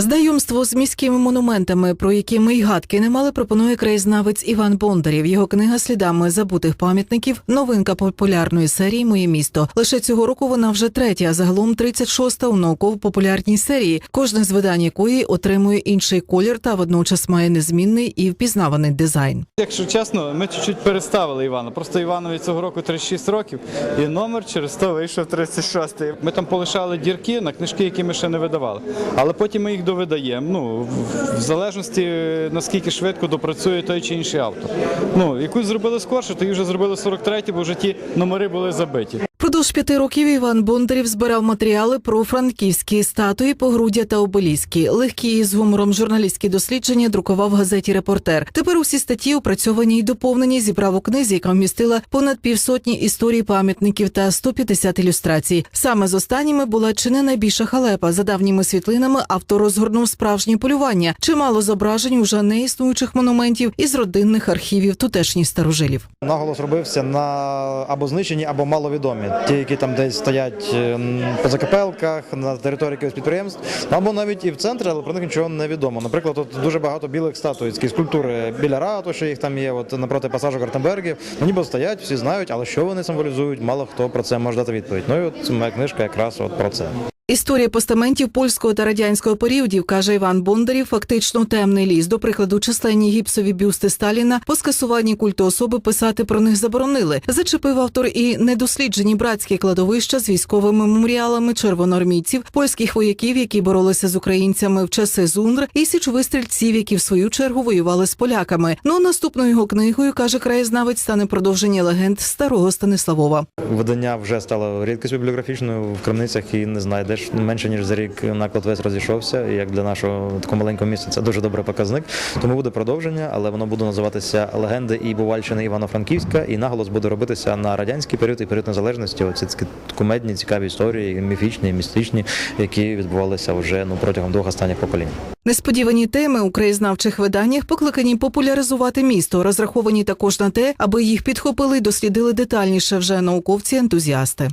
Знайомство з міськими монументами, про які ми й гадки не мали, пропонує краєзнавець Іван Бондарєв. Його книга слідами забутих пам'ятників. Новинка популярної серії Моє місто. Лише цього року вона вже третя, а загалом 36-та у науково-популярній серії. Кожне з видань якої отримує інший колір та водночас має незмінний і впізнаваний дизайн. Якщо чесно, ми чуть-чуть переставили Івана. Просто Іванові цього року 36 років, і номер через то вийшов 36-й. Ми там полишали дірки на книжки, які ми ще не видавали. Але потім ми їх довидаємо. Ну, в- залежності наскільки швидко допрацює той чи інший автор. Ну, якусь зробили скорше, то її вже зробили 43-ті, бо вже ті номери були забиті. Продовж п'яти років Іван Бондарєв збирав матеріали про франківські статуї, погруддя та обеліски. Легкі і з гумором журналістські дослідження друкував в газеті Репортер. Тепер усі статті опрацьовані й доповнені. Зібрав у книзі, яка вмістила понад півсотні історій пам'ятників та 150 ілюстрацій. Саме з останніми була чи не найбільша халепа. За давніми світлинами автор розгорнув справжнє полювання. Чимало зображень уже неіснуючих монументів із родинних архівів тутешніх старожилів. Наголос робився на або знищені, або маловідомі. Ті, які там десь стоять ем, по закапелках, на території якихось підприємств, або навіть і в центрі, але про них нічого не відомо. Наприклад, тут дуже багато білих статуй, скульптури біля ратуші, їх там є, от напроти пасажу Гартенбергів. Ну, ніби стоять, всі знають, але що вони символізують, мало хто про це може дати відповідь. Ну і от моя книжка якраз от про це. Історія постаментів польського та радянського періодів, каже Іван Бондарів, фактично темний ліс. До прикладу, численні гіпсові бюсти Сталіна по скасуванні культу особи писати про них заборонили. Зачепив автор і недосліджені братські кладовища з військовими меморіалами червоноармійців, польських вояків, які боролися з українцями в часи ЗУНР, і січових стрільців, які в свою чергу воювали з поляками. Ну наступною його книгою каже краєзнавець, стане продовження легенд старого Станиславова. Видання вже стало рідкістю бібліографічною в крамницях і не знайдеш. Менше ніж за рік наклад весь розійшовся. І як для нашого такого маленького міста це дуже добрий показник. Тому буде продовження, але воно буде називатися Легенди і Бувальщини Івано-Франківська, і наголос буде робитися на радянський період і період незалежності. Оці такі кумедні, цікаві історії, міфічні, містичні, які відбувалися вже ну протягом двох останніх поколінь. Несподівані теми у краєзнавчих виданнях покликані популяризувати місто, розраховані також на те, аби їх підхопили й дослідили детальніше вже науковці-ентузіасти.